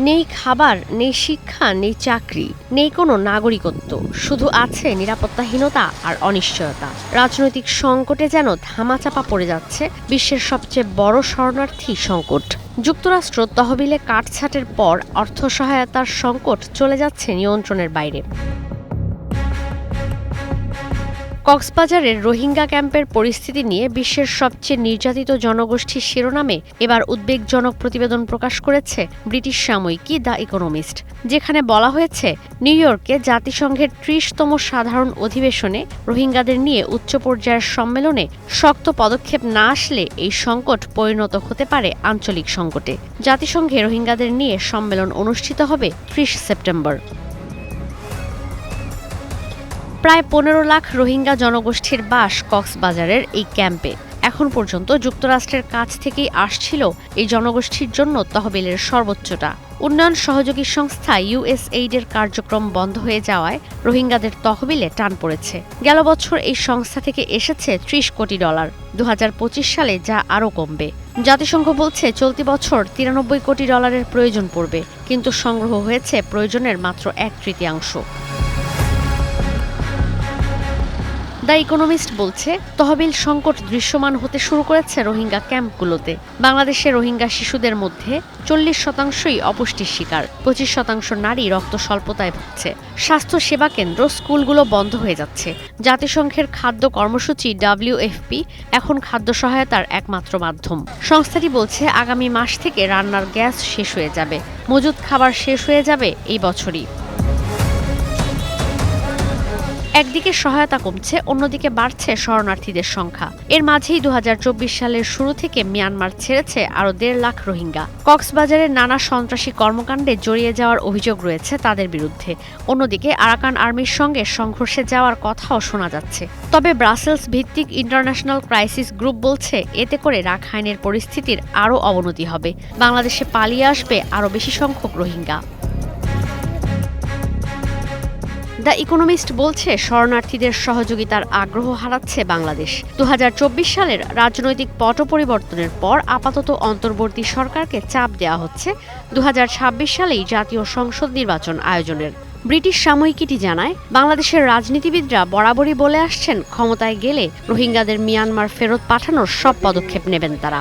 নেই খাবার, নেই শিক্ষা, নেই চাকরি, নেই কোনো নাগরিকত্ব। শুধু আছে নিরাপত্তাহীনতা আর অনিশ্চয়তা। রাজনৈতিক সংকটে যেন ধামাচাপা পড়ে যাচ্ছে বিশ্বের সবচেয়ে বড় শরণার্থী সংকট। যুক্তরাষ্ট্র তহবিলে কাটছাটের পর অর্থ সহায়তার সংকট চলে যাচ্ছে নিয়ন্ত্রণের বাইরে। কক্সবাজারের রোহিঙ্গা ক্যাম্পের পরিস্থিতি নিয়ে বিশ্বের সবচেয়ে নির্যাতিত জনগোষ্ঠীর শিরোনামে এবার উদ্বেগজনক প্রতিবেদন প্রকাশ করেছে ব্রিটিশ সাময়িকী দ্য ইকোনমিস্ট, যেখানে বলা হয়েছে নিউ ইয়র্কে জাতিসংঘের ত্রিশতম সাধারণ অধিবেশনে রোহিঙ্গাদের নিয়ে উচ্চ পর্যায়ের সম্মেলনে শক্ত পদক্ষেপ না আসলে এই সংকট পরিণত হতে পারে আঞ্চলিক সংকটে। জাতিসংঘে রোহিঙ্গাদের নিয়ে সম্মেলন অনুষ্ঠিত হবে ত্রিশ সেপ্টেম্বর। প্রায় পনেরো লাখ রোহিঙ্গা জনগোষ্ঠীর বাস কক্সবাজারের এই ক্যাম্পে। এখন পর্যন্ত যুক্তরাষ্ট্রের কাছ থেকেই আসছিল এই জনগোষ্ঠীর জন্য তহবিলের সর্বোচ্চটা। উন্নয়ন সহযোগী সংস্থা ইউএসএইডের কার্যক্রম বন্ধ হয়ে যাওয়ায় রোহিঙ্গাদের তহবিলে টান পড়েছে। গেল বছর এই সংস্থা থেকে এসেছে ত্রিশ কোটি ডলার। দু হাজার পঁচিশ সালে যা আরও কমবে। জাতিসংঘ বলছে চলতি বছর তিরানব্বই কোটি ডলারের প্রয়োজন পড়বে, কিন্তু সংগ্রহ হয়েছে প্রয়োজনের মাত্র এক তৃতীয়াংশ। দ্য ইকোনমিস্ট বলছে, তহবিল সংকট দৃশ্যমান হতে শুরু করেছে রোহিঙ্গা ক্যাম্পগুলোতে। বাংলাদেশে রোহিঙ্গা শিশুদের মধ্যে চল্লিশ শতাংশই অপুষ্টির শিকার, পঁচিশ শতাংশ নারী রক্ত স্বল্পতায় ভুগছে। স্বাস্থ্য সেবা কেন্দ্র স্কুলগুলো বন্ধ হয়ে যাচ্ছে। জাতিসংঘের খাদ্য কর্মসূচি ডাব্লিউএফপি এখন খাদ্য সহায়তার একমাত্র মাধ্যম। সংস্থাটি বলছে, আগামী মাস থেকে রান্নার গ্যাস শেষ হয়ে যাবে। মজুদ খাবার শেষ হয়ে যাবে এই বছরই। একদিকে সহায়তা কমছে, অন্যদিকে বাড়ছে শরণার্থীদের সংখ্যা। এর মাঝেই দু হাজার চব্বিশ সালের শুরু থেকে মিয়ানমার ছেড়েছে আরও দেড় লাখ রোহিঙ্গা। কক্সবাজারের নানা সন্ত্রাসী কর্মকাণ্ডে জড়িয়ে যাওয়ার অভিযোগ রয়েছে তাদের বিরুদ্ধে। অন্যদিকে আরাকান আর্মির সঙ্গে সংঘর্ষে যাওয়ার কথাও শোনা যাচ্ছে। তবে ব্রাসেলস ভিত্তিক ইন্টারন্যাশনাল ক্রাইসিস গ্রুপ বলছে, এতে করে রাখাইনের পরিস্থিতির আরও অবনতি হবে। বাংলাদেশে পালিয়ে আসবে আরও বেশি সংখ্যক রোহিঙ্গা। দ্য ইকোনমিস্ট বলছে, শরণার্থীদের সহযোগিতার আগ্রহ হারাচ্ছে বাংলাদেশ। দু হাজার চব্বিশ সালের রাজনৈতিক পট পরিবর্তনের পর আপাতত অন্তর্বর্তী সরকারকে চাপ দেওয়া হচ্ছে। দু হাজার ছাব্বিশ সালেই জাতীয় সংসদ নির্বাচন আয়োজনের। ব্রিটিশ সাময়িকীটি জানায়, বাংলাদেশের রাজনীতিবিদরা বরাবরই বলে আসছেন, ক্ষমতায় গেলে রোহিঙ্গাদের মিয়ানমার ফেরত পাঠানোর সব পদক্ষেপ নেবেন তারা।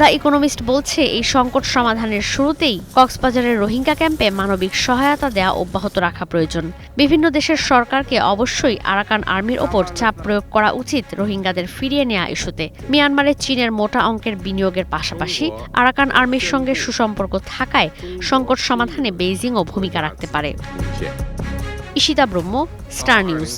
দ্য ইকোনমিস্ট বলছে এই সংকট সমাধানের শুরুতেই কক্সবাজারের রোহিঙ্গা ক্যাম্পে মানবিক সহায়তা দেওয়া অব্যাহত রাখা প্রয়োজন। বিভিন্ন দেশের সরকারকে অবশ্যই আরাকান আর্মির ওপর চাপ প্রয়োগ করা উচিত রোহিঙ্গাদের ফিরিয়ে নেওয়া ইস্যুতে। মিয়ানমারে চীনের মোটা অঙ্কের বিনিয়োগের পাশাপাশি আরাকান আর্মির সঙ্গে সুসম্পর্ক থাকায় সংকট সমাধানে বেইজিংও ভূমিকা রাখতে পারে। ঈশিতা ব্রহ্ম স্টার নিউজ।